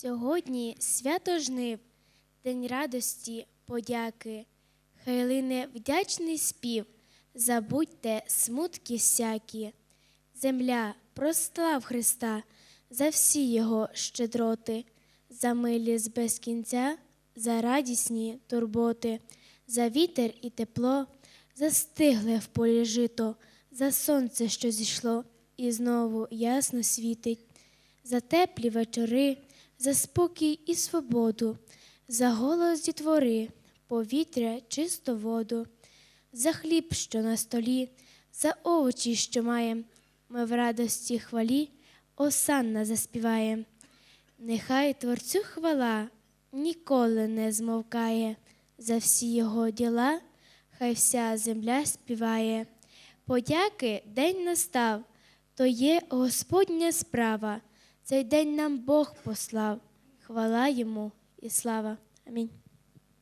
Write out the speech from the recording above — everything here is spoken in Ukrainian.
Сьогодні свято жнив, день радості, подяки. Хай лине вдячний спів, забудьте смутки всякі. Земля, прослав Христа за всі його щедроти, за милість без кінця, за радісні турботи, за вітер і тепло, за стигле в полі жито, за сонце, що зійшло, і знову ясно світить, за теплі вечори, за спокій і свободу, за голос дітвори, повітря, чисту воду, за хліб, що на столі, за овочі, що маєм, ми в радості хвалі осанна заспіваєм. Нехай Творцю хвала ніколи не змовкає, за всі його діла, хай вся земля співає. Подяки день настав, то є Господня справа. Цей день нам Бог послав. Хвала йому і слава. Амінь.